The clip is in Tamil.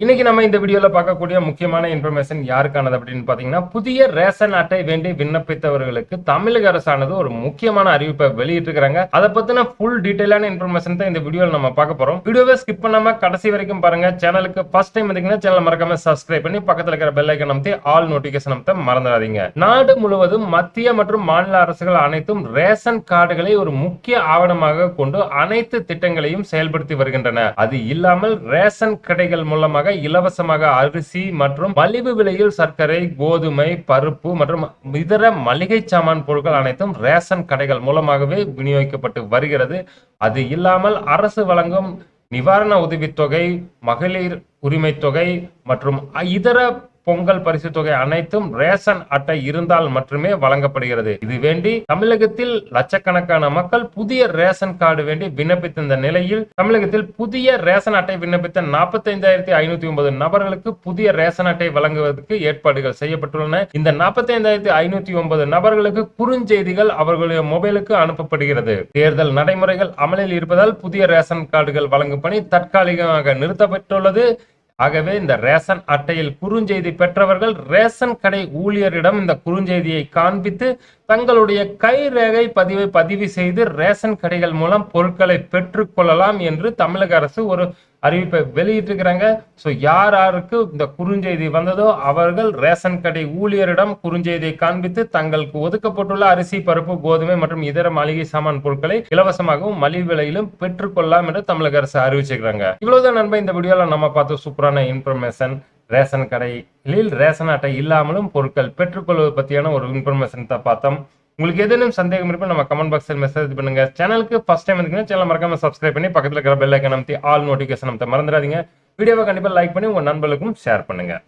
இன்னைக்கு நம்ம இந்த வீடியோல பார்க்கக்கூடிய முக்கியமான இன்ஃபர்மேஷன் யாருக்கானது அப்படின்னு பாத்தீங்கன்னா புதிய ரேஷன் அட்டை வேண்டி விண்ணப்பித்தவர்களுக்கு தமிழக அரசானது ஒரு முக்கியமான அறிவிப்பை வெளியிட்டிருக்காங்க அதை பத்தின ஃபுல் டீட்டெயிலான இன்ஃபர்மேஷன் தான் இந்த வீடியோல நம்ம பார்க்க போறோம். வீடியோவை ஸ்கிப் பண்ணாம கடைசி வரைக்கும் பாருங்க. சேனலுக்கு ஃபர்ஸ்ட் டைம் இருந்தீங்கன்னா சேனல் மறக்காம சப்ஸ்கிரைப் பண்ணி பக்கத்துல இருக்கிற பெல் ஐக்கன் அமைத்து ஆல் நோட்டிபிகேஷன் அமைத்த மறந்துடாதீங்க. நாடு முழுவதும் மத்திய மற்றும் மாநில அரசுகள் அனைத்தும் ரேஷன் கார்டுகளை ஒரு முக்கிய ஆவணமாக கொண்டு அனைத்து திட்டங்களையும் செயல்படுத்தி வருகின்றன. அது இல்லாமல் ரேஷன் கடைகள் மூலமாக இலவசமாக அரிசி மற்றும் மலிவு விலையில் சர்க்கரை கோதுமை பருப்பு மற்றும் இதர மளிகை சாமான் பொருட்கள் அனைத்தும் ரேஷன் கடைகள் மூலமாகவே விநியோகிக்கப்பட்டு வருகிறது. அது இல்லாமல் அரசு வழங்கும் நிவாரண உதவித்தொகை மகளிர் உரிமை தொகை மற்றும் இதர பொங்கல் பரிசு தொகை அனைத்தும் ரேஷன் அட்டை இருந்தால் மட்டுமே வழங்கப்படுகிறது. இது வேண்டி தமிழகத்தில் லட்சக்கணக்கான மக்கள் புதிய ரேஷன் கார்டு வேண்டி விண்ணப்பித்திருந்த நிலையில் தமிழகத்தில் புதிய ரேஷன் அட்டை விண்ணப்பித்த நாற்பத்தைந்தாயிரத்தி ஐநூத்தி ஒன்பது நபர்களுக்கு புதிய ரேஷன் அட்டை வழங்குவதற்கு ஏற்பாடுகள் செய்யப்பட்டுள்ளன. இந்த நாற்பத்தைந்தாயிரத்தி ஐநூத்தி ஒன்பது நபர்களுக்கு குறுஞ்செய்திகள் அவர்களுடைய மொபைலுக்கு அனுப்பப்படுகிறது. தேர்தல் நடைமுறைகள் அமலில் இருப்பதால் புதிய ரேஷன் கார்டுகள் வழங்கும் பணி தற்காலிகமாக நிறுத்தப்பட்டுள்ளது. ஆகவே இந்த ரேஷன் அட்டையில் குறுஞ்செய்தி பெற்றவர்கள் ரேஷன் கடை ஊழியரிடம் இந்த குறுஞ்செய்தியை காண்பித்து தங்களுடைய கைரேகை பதிவை பதிவு செய்து ரேஷன் கடைகள் மூலம் பொருட்களை பெற்றுக்கொள்ளலாம் என்று தமிழக அரசு ஒரு அறிவிப்பை வெளியிட்டிருக்கிறாங்க. ஸோ யார் யாருக்கு இந்த குறுஞ்செய்தி வந்ததோ அவர்கள் ரேஷன் கடை ஊழியரிடம் குறுஞ்செய்தியை காண்பித்து தங்களுக்கு ஒதுக்கப்பட்டுள்ள அரிசி பருப்பு கோதுமை மற்றும் இதர மளிகை சாமான் பொருட்களை இலவசமாகவும் மலிவு விலையிலும் பெற்றுக்கொள்ளலாம் என்று தமிழக அரசு அறிவிச்சிருக்கிறாங்க. இவ்வளவுதான் நண்பன் இந்த வீடியோவில் நம்ம பார்த்த சூப்பரான இன்ஃபர்மேஷன் ரேஷன் கடையில் ரேஷன் அட்டை இல்லாமலும் பொருட்கள் பெற்றுக்கொள்வது பற்றியான ஒரு இன்ஃபர்மேஷன் தான் பார்த்தோம். உங்களுக்கு ஏதேனும் சந்தேகம் இருப்போம் நம்ம கமெண்ட் பாக்ஸில் மெசேஜ் பண்ணுங்க. சேனலுக்கு ஃபஸ்ட் டைம் வந்துங்கன்னா சேனல் மறக்காம சப்ஸ்கிரைப் பண்ணி பக்கத்தில் இருக்கிற பெல் ஐக்கன் அமைத்தி ஆல் நோட்டிஃபிகேஷன் அமைத்த மறந்துடாதீங்க. வீடியோவை கண்டிப்பாக லைக் பண்ணி உங்கள் நண்பர்களுக்கும் ஷேர் பண்ணுங்கள்